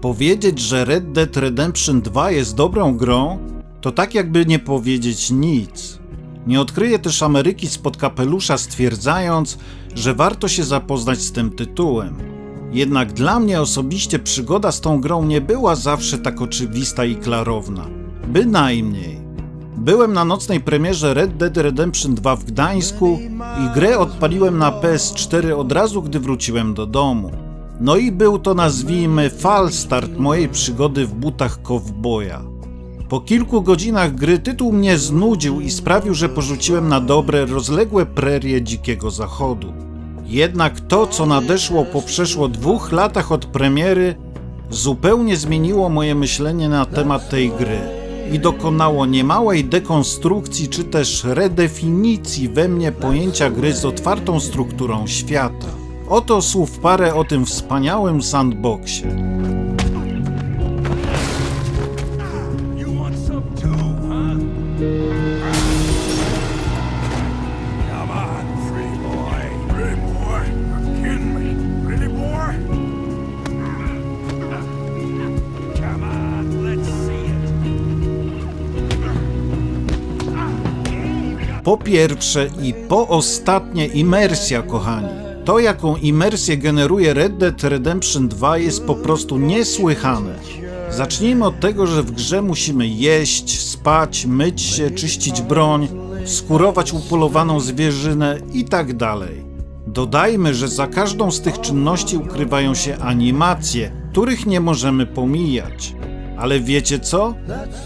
Powiedzieć, że Red Dead Redemption 2 jest dobrą grą, to tak jakby nie powiedzieć nic. Nie odkryję też Ameryki spod kapelusza stwierdzając, że warto się zapoznać z tym tytułem. Jednak dla mnie osobiście przygoda z tą grą nie była zawsze tak oczywista i klarowna. Bynajmniej. Byłem na nocnej premierze Red Dead Redemption 2 w Gdańsku i grę odpaliłem na PS4 od razu, gdy wróciłem do domu. No i był to nazwijmy fal start mojej przygody w butach kowboja. Po kilku godzinach gry tytuł mnie znudził i sprawił, że porzuciłem na dobre rozległe prerie dzikiego zachodu. Jednak to, co nadeszło po przeszło dwóch latach od premiery, zupełnie zmieniło moje myślenie na temat tej gry i dokonało niemałej dekonstrukcji czy też redefinicji we mnie pojęcia gry z otwartą strukturą świata. Oto słów parę o tym wspaniałym sandboxie. Po pierwsze i po ostatnie imersja, kochani. To, jaką imersję generuje Red Dead Redemption 2 jest po prostu niesłychane. Zacznijmy od tego, że w grze musimy jeść, spać, myć się, czyścić broń, skurować upolowaną zwierzynę i tak. Dodajmy, że za każdą z tych czynności ukrywają się animacje, których nie możemy pomijać. Ale wiecie co?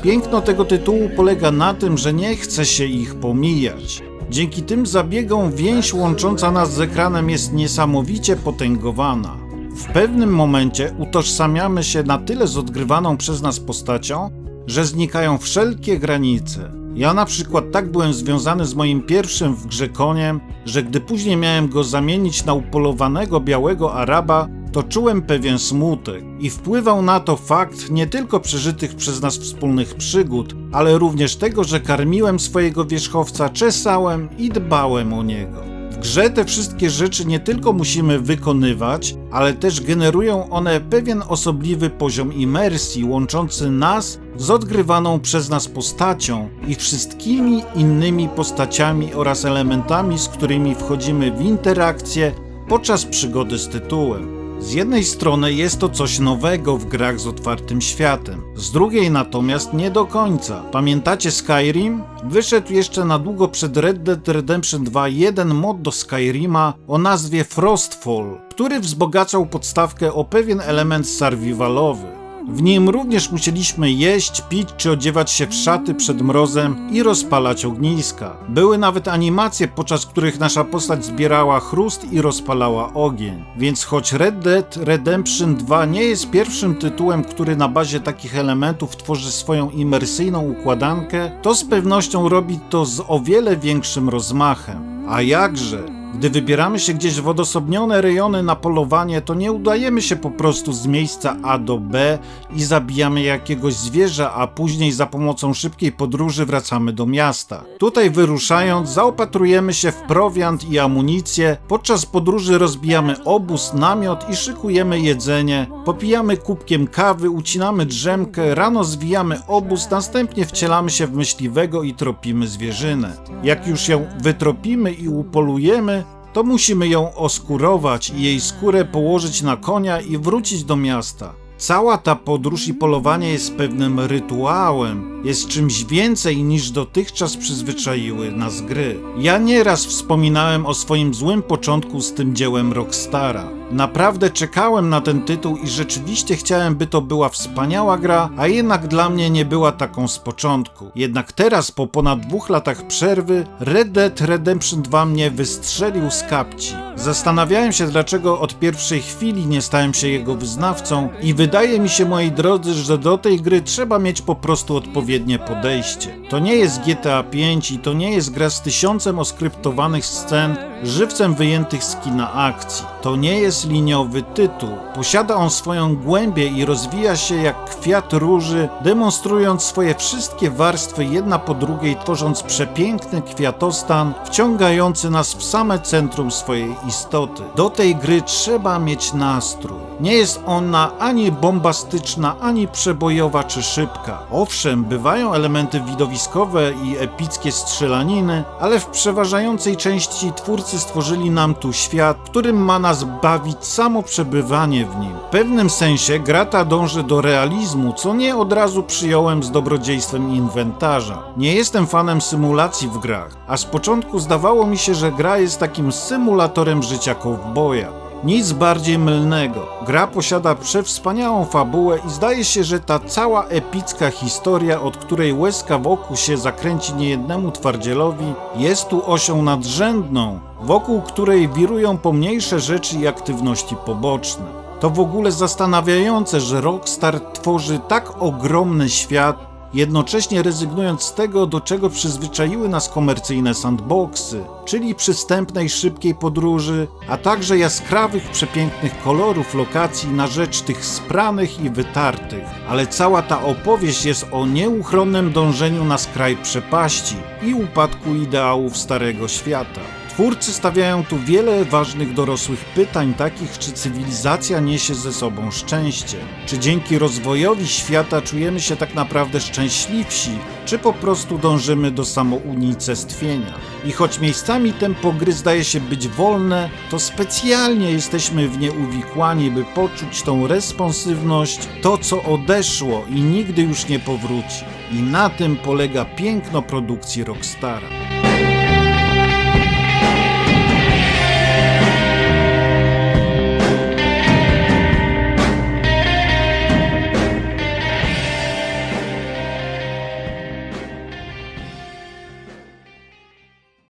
Piękno tego tytułu polega na tym, że nie chce się ich pomijać. Dzięki tym zabiegom więź łącząca nas z ekranem jest niesamowicie potęgowana. W pewnym momencie utożsamiamy się na tyle z odgrywaną przez nas postacią, że znikają wszelkie granice. Ja na przykład tak byłem związany z moim pierwszym w grze koniem, że gdy później miałem go zamienić na upolowanego białego Araba, to czułem pewien smutek i wpływał na to fakt nie tylko przeżytych przez nas wspólnych przygód, ale również tego, że karmiłem swojego wierzchowca, czesałem i dbałem o niego. W grze te wszystkie rzeczy nie tylko musimy wykonywać, ale też generują one pewien osobliwy poziom imersji łączący nas z odgrywaną przez nas postacią i wszystkimi innymi postaciami oraz elementami, z którymi wchodzimy w interakcję podczas przygody z tytułem. Z jednej strony jest to coś nowego w grach z otwartym światem, z drugiej natomiast nie do końca. Pamiętacie Skyrim? Wyszedł jeszcze na długo przed Red Dead Redemption 2 jeden mod do Skyrima o nazwie Frostfall, który wzbogacał podstawkę o pewien element survivalowy. W nim również musieliśmy jeść, pić czy odziewać się w szaty przed mrozem i rozpalać ogniska. Były nawet animacje, podczas których nasza postać zbierała chrust i rozpalała ogień. Więc choć Red Dead Redemption 2 nie jest pierwszym tytułem, który na bazie takich elementów tworzy swoją imersyjną układankę, to z pewnością robi to z o wiele większym rozmachem. A jakże? Gdy wybieramy się gdzieś w odosobnione rejony na polowanie, to nie udajemy się po prostu z miejsca A do B i zabijamy jakiegoś zwierza, a później za pomocą szybkiej podróży wracamy do miasta. Tutaj wyruszając, zaopatrujemy się w prowiant i amunicję, podczas podróży rozbijamy obóz, namiot i szykujemy jedzenie, popijamy kubkiem kawy, ucinamy drzemkę, rano zwijamy obóz, następnie wcielamy się w myśliwego i tropimy zwierzynę. Jak już ją wytropimy i upolujemy, to musimy ją oskurować i jej skórę położyć na konia i wrócić do miasta. Cała ta podróż i polowanie jest pewnym rytuałem, jest czymś więcej niż dotychczas przyzwyczaiły nas gry. Ja nieraz wspominałem o swoim złym początku z tym dziełem Rockstara. Naprawdę czekałem na ten tytuł i rzeczywiście chciałem, by to była wspaniała gra, a jednak dla mnie nie była taką z początku. Jednak teraz, po ponad dwóch latach przerwy, Red Dead Redemption 2 mnie wystrzelił z kapci. Zastanawiałem się, dlaczego od pierwszej chwili nie stałem się jego wyznawcą i wydaje mi się, moi drodzy, że do tej gry trzeba mieć po prostu odpowiednie podejście. To nie jest GTA 5 i to nie jest gra z tysiącem oskryptowanych scen, żywcem wyjętych z kina akcji. To nie jest liniowy tytuł. Posiada on swoją głębię i rozwija się jak kwiat róży, demonstrując swoje wszystkie warstwy jedna po drugiej, tworząc przepiękny kwiatostan, wciągający nas w same centrum swojej istoty. Do tej gry trzeba mieć nastrój. Nie jest ona ani bombastyczna, ani przebojowa czy szybka. Owszem, bywają elementy widowiskowe i epickie strzelaniny, ale w przeważającej części twórcy stworzyli nam tu świat, którym ma nas bawić samo przebywanie w nim. W pewnym sensie gra ta dąży do realizmu, co nie od razu przyjąłem z dobrodziejstwem inwentarza. Nie jestem fanem symulacji w grach, a z początku zdawało mi się, że gra jest takim symulatorem życia kowboja. Nic bardziej mylnego. Gra posiada przewspaniałą fabułę i zdaje się, że ta cała epicka historia, od której łezka wokół się zakręci niejednemu twardzielowi, jest tu osią nadrzędną, wokół której wirują pomniejsze rzeczy i aktywności poboczne. To w ogóle zastanawiające, że Rockstar tworzy tak ogromny świat, jednocześnie rezygnując z tego, do czego przyzwyczaiły nas komercyjne sandboxy, czyli przystępnej, szybkiej podróży, a także jaskrawych, przepięknych kolorów lokacji na rzecz tych spranych i wytartych. Ale cała ta opowieść jest o nieuchronnym dążeniu na skraj przepaści i upadku ideałów Starego Świata. Twórcy stawiają tu wiele ważnych dorosłych pytań, takich czy cywilizacja niesie ze sobą szczęście, czy dzięki rozwojowi świata czujemy się tak naprawdę szczęśliwsi, czy po prostu dążymy do samounicestwienia. I choć miejscami tempo gry zdaje się być wolne, to specjalnie jesteśmy w nie uwikłani, by poczuć tą responsywność, to co odeszło i nigdy już nie powróci. I na tym polega piękno produkcji Rockstara.